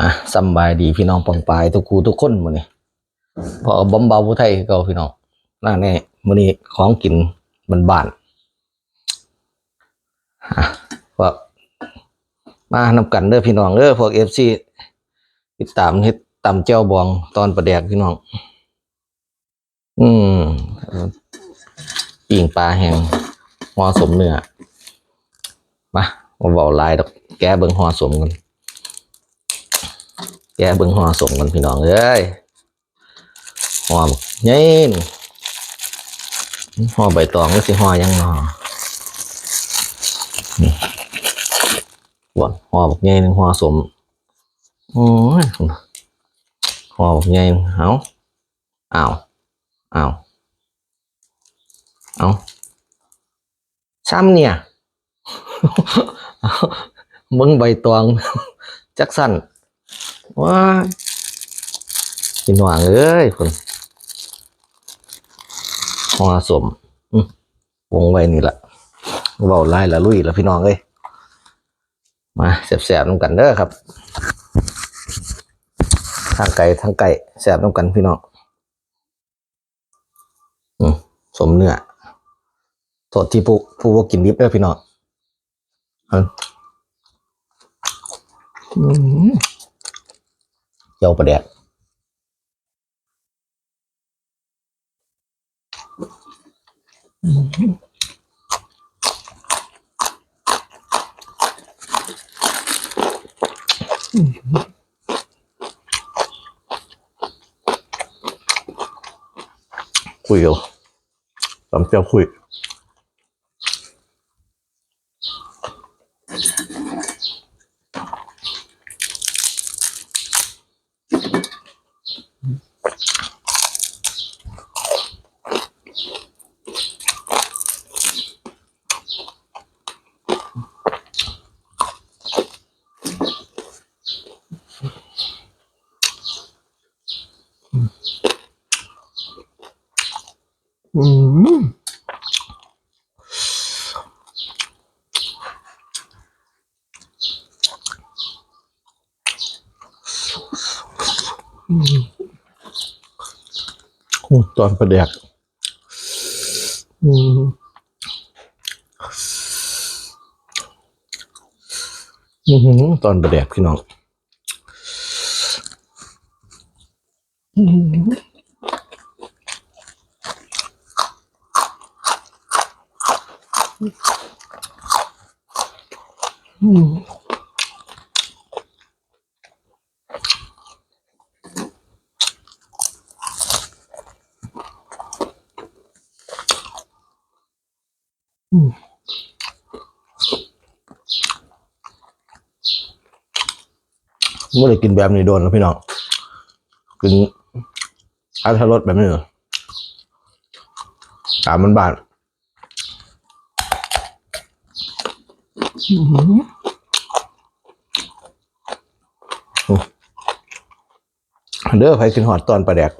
อะสำบายดีพี่น้องปองปายทุกครูทุกคนมื้อนี้พอบอมเบาผู้ไทยเก่าพี่น้องน่าแน่มื้อนี้ของกินมันบ้านอะพวกมานำกันเด้อพี่น้องเด้อพวก FC ติดตามเฮ็ดตำแจ่วบองตอนประแดกพี่น้อง อืมปิ่งปลาแห้งห่อสมเนื้อมาบ่เว้าลายดอกแกะเบิ่งห่อสมกัน แกะเบิ่งห่อสมกันพี่น้องเอ้ยห่อบักใหญ่นี่ห่อใบตองก็สิห่อหยังเนาะนี่บวนห่อบักใหญ่หนึงห่อสมโอ้ยห่อบักใหญ่หนึ่งเอาอ้าวอ้าวเอาซ้ำเนี่ยเอาเบิ่งใบตองจักสั่น ว้ายกินหวางเอ้ยคนหัวสมวงไว้นี่แหละเบาไล่ละลุยละพี่น้องเอ้ยมาแสบๆน้ำกันเด้อครับ ทางไก่ทางไก่แสบน้ำกันพี่น้องอืสมเนื้อโทษที่ผู้ผู้ว่ากินดิบเด้อพี่น้องอาอืม เจ้าประแดกคุยกันตำเจ้าคุย อืมอืมตอนประแดกอืมอือหือตอนประแดกพี่น้องอืม อืมอืมไม่ได้กินแบบนี้โดนแล้วพี่น้อง กินอาทารสแบบนี้เหรอตามมันบาดอื้อหือ เด้อไปกินหอดตอนประแดก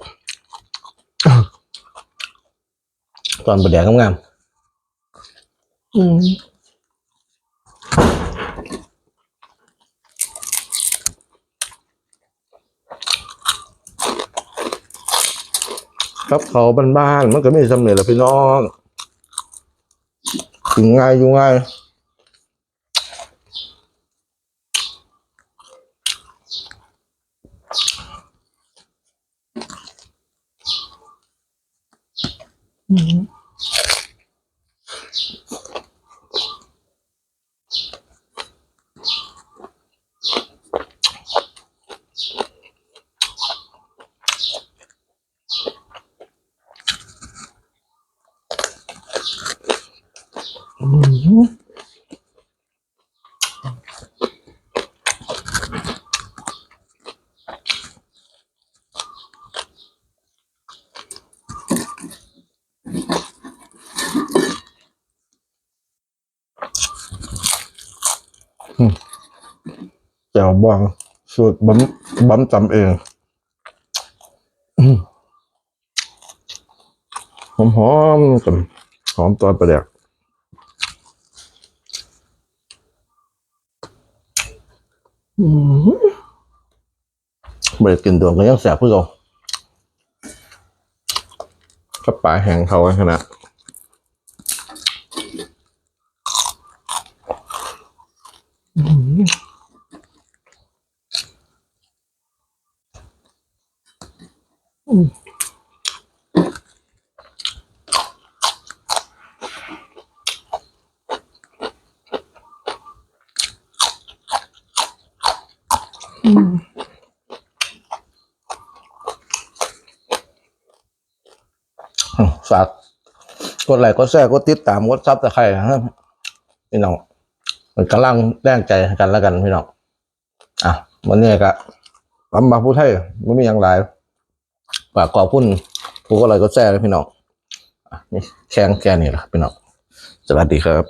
ตอนประแดกงามๆอืมครับเขาบ้านๆมันก็ไม่สำเร็จหรอกพี่น้องกินง่ายอยู่ง่าย อืม แจ่วบองสูตรบัมบัมจำเองหอมหอมๆกันหอมตอนประแดกอืมไม่ได้กินโดนก็ยังแสบเพื่อเราก็ปลาแห้งเขาไว้ขนาด อืมฝากกดไลค์กดแชร์กดติดตามกดซับตะไคร้นะครับพี่น้อง กำลังแรงใจกันแล้วกันพี่น้องอะวันนี้ก็ลำบากผู้ไทยไม่มีอย่างไรฝากขอบคุณผู้ก็เลยก็แจ้เลยพี่น้องอะนี่แค่แค่นี้แหละพี่น้องสวัสดีครับ